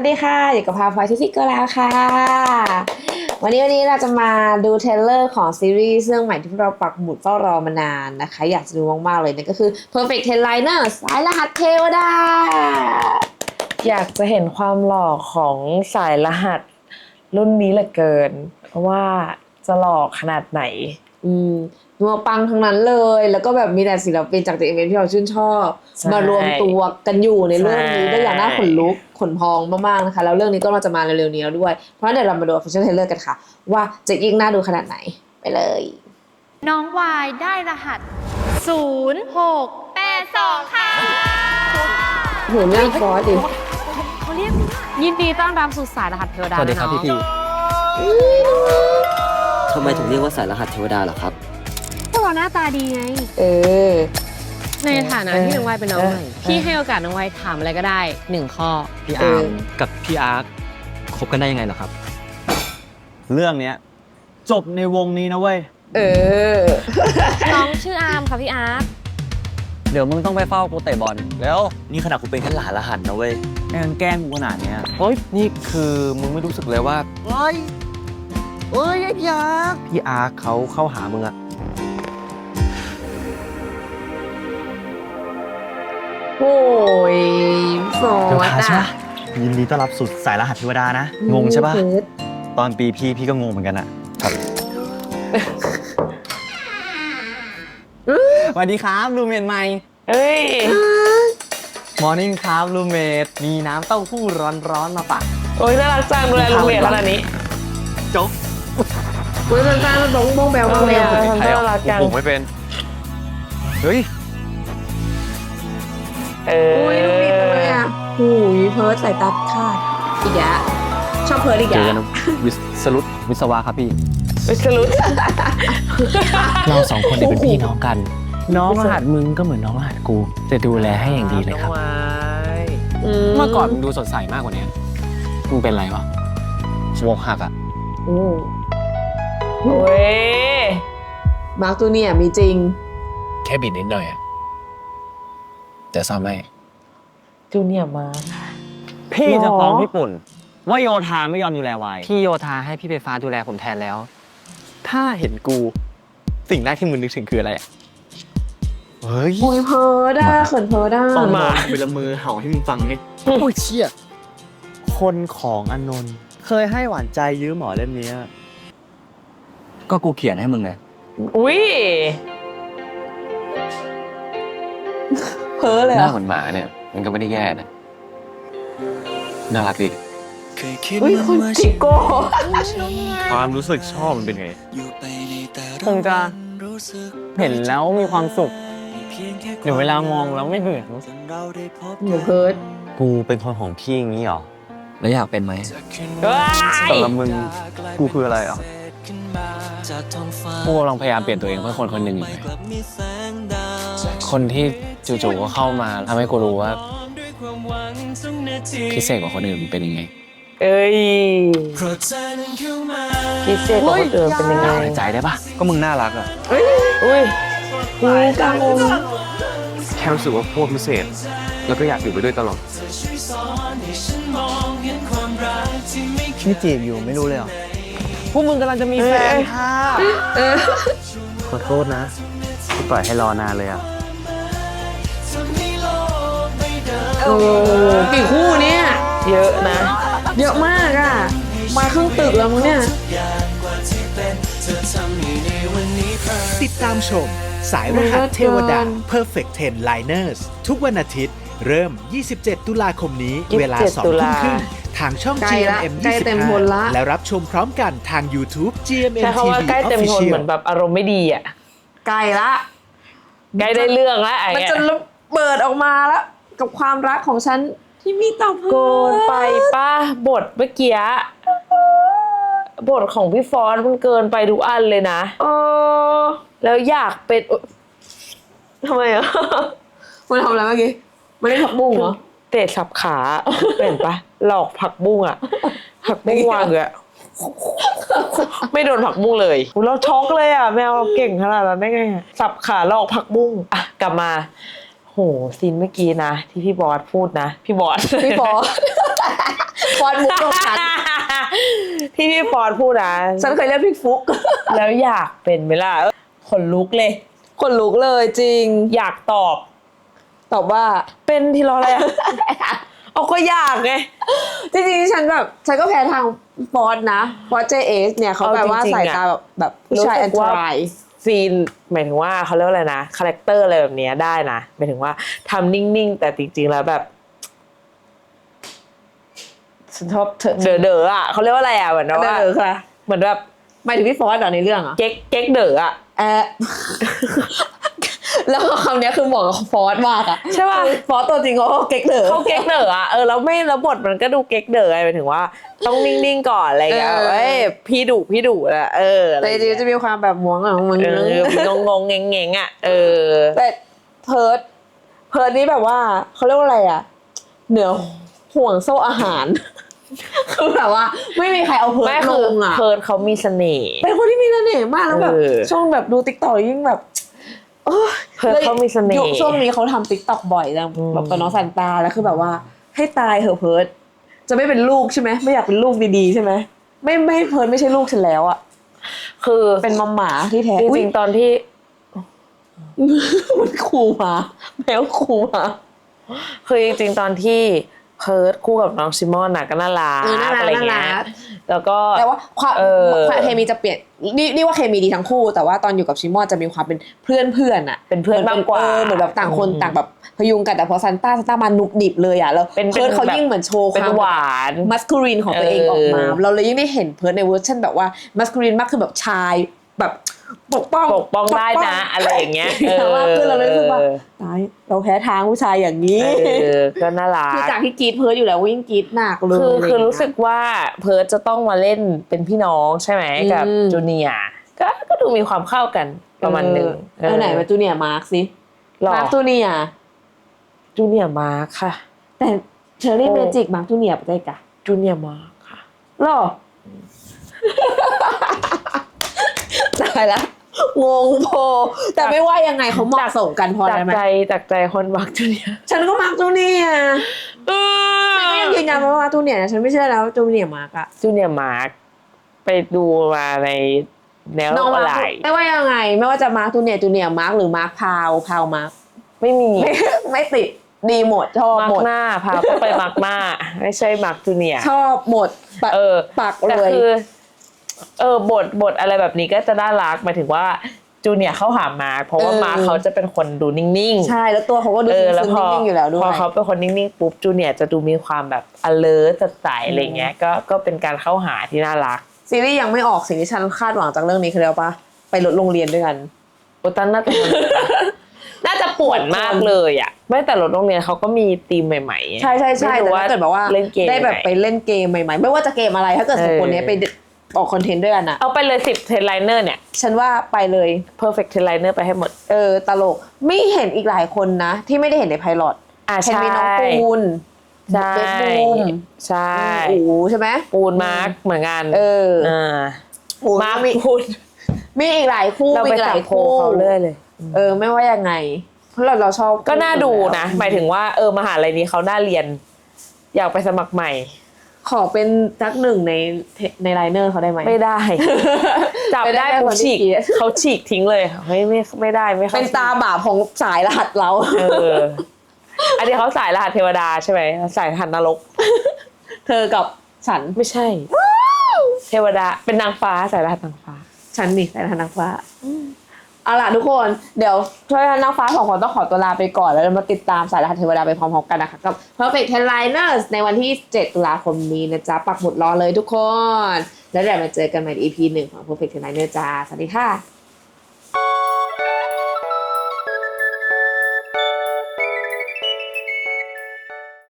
วัสดีค่ะ อยู่กับพาพลอยทิฟิกเกอร์แล้วค่ะ วันนี้วันนี้เราจะมาดูเทรลเลอร์ของซีรีส์เรื่องใหม่ที่พวกเราปักหมุดเฝ้ารอมานานนะคะ อยากจะดูมากๆเลยนั่นก็คือ Perfect Ten Liner สายรหัสเทวดา อยากจะเห็นความหล่อของสายรหัสรุ่นนี้เหลือเกินว่าจะหล่อขนาดไหน อืม นัวปังทั้งนั้นเลย แล้วก็แบบมีแต่ศิลปินจากเอ็มที่เราชื่นชอบ ใช่มารวมตัวกันอยู่ในเรื่องนี้ใช่ ได้อย่างน่าขนลุกขนพองมากๆนะคะ แล้วเรื่องนี้ก็เราจะมาเร็วๆนี้แล้วด้วย เพราะฉะนั้นเดี๋ยวเรามาดู official trailer กันค่ะ ว่าจะยิ่งน่าดูขนาดไหนไปเลย น้องวายได้รหัส 0 6 8 2 ค่ะโหเรื่องฟอสดิเขาเรียกยินดีต้อนรับสู่สายรหัสเทวดาสวัสดีครับนะพี่เนาะพี่ทำไมถึงเรียกว่าสายรหัสเทวดาเหรอครับพ วกเราหน้าตาดีไง เออ ในฐานะที่น้องวายเป็นน้องใหม่เออพี่ให้โอกาสน้องวายถามอะไรก็ได้หนึ่งข้อ พี่เออาอร์มกับพี่อาร์คคบกันได้ยังไงเหรอครับ เรื่องเนี้ยจบในวงนี้นะเว้ย เออ น้องชื่ออาร์มค่ะพี่อาร์ตเดี๋ยวมึงต้องไปเฝ้ากูเตะบอลแล้วนี่ขนาดกูเป็นแค่หลานรหัสนะเว้ยแม่งแกล้งกูขนาดเนี้ยเฮ้ยนี่คือมึงไม่รู้สึกเลยว่าเฮ้ยเฮ้ยไอ้พี่อาร์คพี่อาร์คเขาเข้าหามึงอะ โอ้ยฟอเดี๋ยวสพาใช่อะปะยินดีต้อนรับสู่สายรหัสเทวดานะ งงใช่ปะเพิร์ดตอนปีพี่พี่ก็งงเหมือนกันอะครับสวัสดีครับรูเมทใหม่เอ้ย มอร์นิ่งครับรูเมทมีน้ำเต้าหู้ร้อนๆมาฝาก โอ้ยน่ารักจังดูแลโรงเรียนขนาดนี้จบอุ้ยแฟนๆมันบ้องบ้องแบวบ้องแบวเออน่ารักจัง ผมไม่เป็น เฮ้ย เอออุ้ยลูกบิดเลยอะหูยเพิร์ดใส่ตาคาดอีกแล้วชอบเพิร์ดอีกเจอแล้กันวนะวิสรุตวิศวะครับพี่ วิสรุต เราสองคนเนี่ยเป็นพี่น้องกัน น้องรหัสมึงก็เหมือนน้องรหัสกู จะดูแลให้อย่างดีเลยครับ เมื่อก่อนมึงดูสดใสมากกว่านี้มึงเป็นไรวะสมองหักอะอืมโอ้ยมาร์คตัวเนี่ยมีจริง แค่บิดนิดหน่อยอะ แต่ซ่อมไม่จูเนียร์มา พี่จะหรอฟ้องพี่ปุ่น ว่าโยธาไม่ยอมดูแลวายพี่โยธาให้พี่ไฟฟ้าดูแลผมแทนแล้ว ถ้าเห็นกู สิ่งแรกที่มึงนึกถึงคืออะไรอะเฮ้ยโอ้ยเพิร์ดอะเขินเพิร์ดอะต้องมาเป็นละมือเห่าให้มึงฟังไงโอ้ยเชี่ยคนของอนนท์เคยให้หวานใจยืมหมอเล่มเนี้ยก็กูเขียนให้มึงไงอุ้ย เพิร์ดเลยหเหรน้าอะเหมือนหมาเนี่ย มันก็ไม่ได้แย่นะ น่ารักดีอุ้ยคุณจิโก้ ความรู้สึกชอบมันเป็นไง คงจะเห็นแล้วมีความสุขเดี๋ยวเวลามองแล้วไม่เบื่อหนูเพิร์ดกูเป็นคนของพี่อย่างนี้เหรอ แล้วอยากเป็นไหมว้ายสำหรับมึงกูคืออะไรอะ กูกำลังพยายามเปลี่ยนตัวเองเพื่อคนคนหนึ่งอยู่ไง คนที่จู่ๆก็เข้ามาทำให้กูรู้ว่าพิเศษกว่าคนอื่นเป็นยังไงเอ้ยพิเศษกว่าคนอื่นเป็นยังไงหายใจได้ปะก็มึงน่ารักอะอุ้ยอุ้ยกลางวงแค่รู้สึกว่าพวกพิเศษ แล้วก็อยากอยู่ไปด้วยตลอดนี่จีบอยู่ไม่รู้เลยเหรอพวกมึงกำลังจะมีแฟนค่ะขอโทษนะที่ปล่อยให้รอนานเลยอะ โอ้กี่คู่เนี่ย เยอะนะ เยอะมากอะ มาครึ่งตึกแล้วมั้งเนี่ย ติดตามชม สายรหัสเทวดา Perfect 10 Liners ทุกวันอาทิตย์ เริ่ม 27 ตุลาคมนี้27เวลา2ตุทุ่มลาครึ่งทางช่อง ใกล้ละ GMM ใกล้เต็มทนละ 25และรับชมพร้อมกันทาง YouTube GMM ใช้คำว่า TV ใกล้เต็มทน Official เหมือนแบบอารมณ์ไม่ดีอะ ไกลละ ใกล้ได้เรื่องแล้วไอ้มันเงี้ยจะระเบิดออกมาแล้ว กับความรักของฉันที่มีต่อเพิร์โกนไปป้าบทเมื่อกี้บทของพี่ฟอนต์มันเกินไปทุกอันเลยนะ เออแล้วอยากเป็นอุ๊ยทำไมอะ มันทำอะไรเมื่อกี้มันเล่นผักบุ้งเหรอ เตะสับขา เป็นปะหลอกผักบุ้งอะผักบุ้งวางเลยอะไม่โดนผักบุ้งเลยอุ๊ยเราช็อกเลยอะแมวเราเก่งขนาดนั้นได้ไงอะสับขาหลอกผักบุ้งอะกลับมา โหซีนเมื่อกี้นะ ที่พี่บอสพูดนะ พี่บอสพี่บอสฟอนต์มุกของฉันที่พี่ฟอนพูดนะฉันเคยเรียกพี่ฟุก แล้วอยากเป็นไหมล่ะเออขนลุกเลยคนลุกเลยจริง อยากตอบ ตอบว่าเป็นที่รออะไรอะเอาก็อยากไงจริงๆฉันแบบฉันก็แพ้ทางฟอนต์นะฟอนต์เจเอสเนี่ยเขาเอาแปลว่าจริงๆสายอะตาแบบแบบผู้ชายรู้อัสึนกตว่าราย ซีนหมายถึงว่าเขาเรียกว่าอะไรนะคาแรคเตอร์อะไรแบบเนี้ยได้นะหมายถึงว่าทำนิ่งๆ แต่จริงๆแล้วแบบฉันชอบเด๋อเด๋อๆอะเขาเรียกว่าอะไรอะเหมือนเอว่าอค่ะเหมือนแบบหมายถึงพี่ฟอนต์เหรอในเรื่องเหรอเก๊กเก๊กเด๋ออะแอะ แล้วคำเนี้ยคือเหมาะกับฟอนต์มากอะใช่ป่ะคือฟอนต์ตัวจริงเขาก็เก๊กเด๋อเขาเก๊กเด๋ออะเออแล้วไม่แล้วบทมันก็ดูเก๊กเด๋อไงหมายถึงว่า ต้องนิ่งๆก่อนอะไรอย่างเงี้ยเออเอ้ยพี่ดุพี่ดุอะเอออะไรแต่อจย่างริงเงี้ยๆจะมีความแบบม้วงของมึงเอองงงๆเงงๆอะเออแต่เพิร์ดเพิร์ดนี่แบบว่าเขาเรียกว่าอะไรอะเหนือห่วงโซ่อาหารคือแบบว่าไม่มีใครเอาเพิร์ไม่ดลคืองอะเพิร์ดเขามีเสน่ห์เป็นคนที่มีเสน่ห์มากแล้วแบบเออช่วงแบบดูติ๊กต็อกยิ่งแบบโอ้ย เพิร์ดเขามีเสน่ห์ ยุคช่วงนี้เขาทำติ๊กต็อกบ่อยจังอืม แบบกับน้องซันตาแล้วคือแบบว่า ให้ตายเหอะเพิร์ดจะไม่เป็นลูกใช่ไหมไม่อยากเป็นลูกดีๆใช่ไหมไม่ไม่เพิร์ดไม่ใช่ลูกฉันแล้วอะคือเป็นมัมหมาที่แท้จอุ๊ย ริงๆตอนที่ มันคูมาแมวคูมาคือจริงๆตอนที่ เพิร์ดคู่กับน้องซิมอนน่ะก็น่ารักเออน่ารักอะไรเงี้ยน่ารักแล้วก็ แต่ว่าความเออ ความเคมีจะเปลี่ยนนี่นี่ว่าเคมีดีทั้งคู่ แต่ว่าตอนอยู่กับชิมอนจะมีความเป็นเพื่อนเพื่อนๆอะเป็นเพื่อนมากกว่า เออเหมือนแบบต่างคนอืมต่างแบบพยุงกันแต่พอซันต้าซันต้ามานุกดิบเลยอะแล้วเป็นเพิร์ดเขาเป็นแบบ ยิ่งเหมือนโชว์คเป็นวามหวาน มัสคูรินของตัวเองเออออกมาเราเลยยิ่งได้เห็นเพิร์ดในเวอร์ชันแบบว่ามัสคูรินมากคือแบบชาย แบบปกป้องปกป้องได้นะ อะไรอย่างเงี้ยแต่ว่าคือเราเลยรู้สึกว่าเออตายเราแพ้ทางผู้ชายอย่างนี้เออก็น่ารักคือจากที่กรีดเพิร์ดอยู่แล้ววิ่งกรีดหนักเลยคืออะไรคืออย่างเงี้ยรู้สึกว่าเพิร์ดจะต้องมาเล่นเป็นพี่น้องใช่ไหมอืมกับจูเนียร์ก็ก็ดูมีความเข้ากันประมาณหนึ่งเออไหนมาจูเนียร์มาร์คสิหรอมาร์คจูเนียร์จูเนียร์มาร์คค่ะ แต่เชอรี่โอ้เมจิกมาร์คจูเนียร์ไปได้กะจูเนียร์มาร์คค่ะหรอตายละงงโพ แต่ไม่ว่ายังไงเขาเหมาะสมกันพอจากได้ไหมใจจากใจคนมาร์คจูเนียร์ฉันก็มาร์คจูเนียร์ฉันก็ยังยืนยันว่ามาร์คจูเนียร์นะฉันไม่เชื่อแล้วว่าจูเนียร์มาร์คอะจูเนียร์มาร์คไปดูมาในแนวโลน้องกอมาอนร์ไลคน์ไม่ว่ายังไง ไม่ว่าจะมาร์คจูเนียร์จูเนียร์มาร์คหรือมาร์คพาวพาวมาร์คไม่มีไม่ไม่ติดดีหมดชอบมาร์หมคดหน้าพาก็ไปมาร์คหน้า ไม่ใช่มาร์คจูเนียร์ชอบหมดปะเออ ปักแต่เลยคือ เออบทบทอะไรแบบนี้ก็จะน่ารักหมายถึงว่าจูเนียร์เข้าหามาร์คเพราะว่าเออ มาร์คเขาจะเป็นคนดูนิ่งๆ ใช่แล้วตัวเขาก็ดูเออแล้วซึ้งพอๆนิ่งๆอยู่แล้วด้วย พอเขาเป็นคนนิ่ง ๆ ปุ๊บจูเนียร์จะดูมีความแบบ alert สดใสอะไรเงี้ยก็ก็เป็นการเข้าหาที่น่ารักซีรีส์ยังไม่ออกสิ่งที่ฉันคาดหวังจากเรื่องนี้คืออะไรปะไปรถโรงเรียนด้วยกัน โอตันน่าจะน่าจะปวดมากเลยอะไม่แต่รถโรงเรียนเขาก็มีธีมใหม่ๆใช่ใช่ใช่ไม่แต่รู้ถ้าเกิดแบบว่าเล่นเกมได้แบบหนไปเล่นเกมใหม่ๆ ไม่ว่าจะเกมอะไรถ้าเกิดสองคนนี้เออไป ออกคอนเทนต์ด้วยกันอะเอาไปเลยสิบเทนไลเนอร์เนี่ย ฉันว่าไปเลย perfect เทนไลเนอร์ไปให้หมด เออ ตลกไม่เห็นอีกหลายคนนะ ที่ไม่ได้เห็นในไพลอตอ่าเห็นใช่ มีน้องปูนใช่เบสบูมใช่อู๋ใช่ไหมปูนมาร์คเหมือนกันเอออ่าโอ้ยมาร์คมีปูน มีอีกหลายคู่เรามีไปอีกหจัลาบยโพคู่เขาเรื่อยเลย เออ ไม่ว่ายังไง เพราะเราเราชอบก็น่าดูนะคู่หมายถึงว่าเออมหาลัยนี้เขาน่าเรียน อยากไปสมัครใหม่ ขอเป็นสักหนึ่งในในไลเนอร์เขาได้ไหมไม่ได้ จับไม่ได้ได้ปุ๊คบนที่ฉีกเกลียดเขาฉีกทิ้งเลยเฮ้ยไม่ไม่ได้ไม่ข้เป็นตาบาปของสายรหัสเราเอออันนี้เขาสายรหัสเทวดาใช่ไหมสายรหัสนรก เธอกับฉันไม่ใช่ เทวดาเป็นนางฟ้าสายรหัสนางฟ้า ฉันนี่สายรหัสนางฟ้า เอาล่ะทุกคนเดี๋ยวช่วยนางฟ้าสองคนต้องขอตัวลาไปก่อน แล้วเรามาติดตามสายรหัสเทวดาไปพร้อมๆกันนะคะกับ Perfect Headliners ในวันที่ 7 ตุลาคมนี้นะจ๊ะ ปักหมุดรอเลยทุกคน แล้วเดี๋ยวมาเจอกันใหม่ใน EP หนึ่งของ Perfect Headliners จ้าสวัสดีค่ะ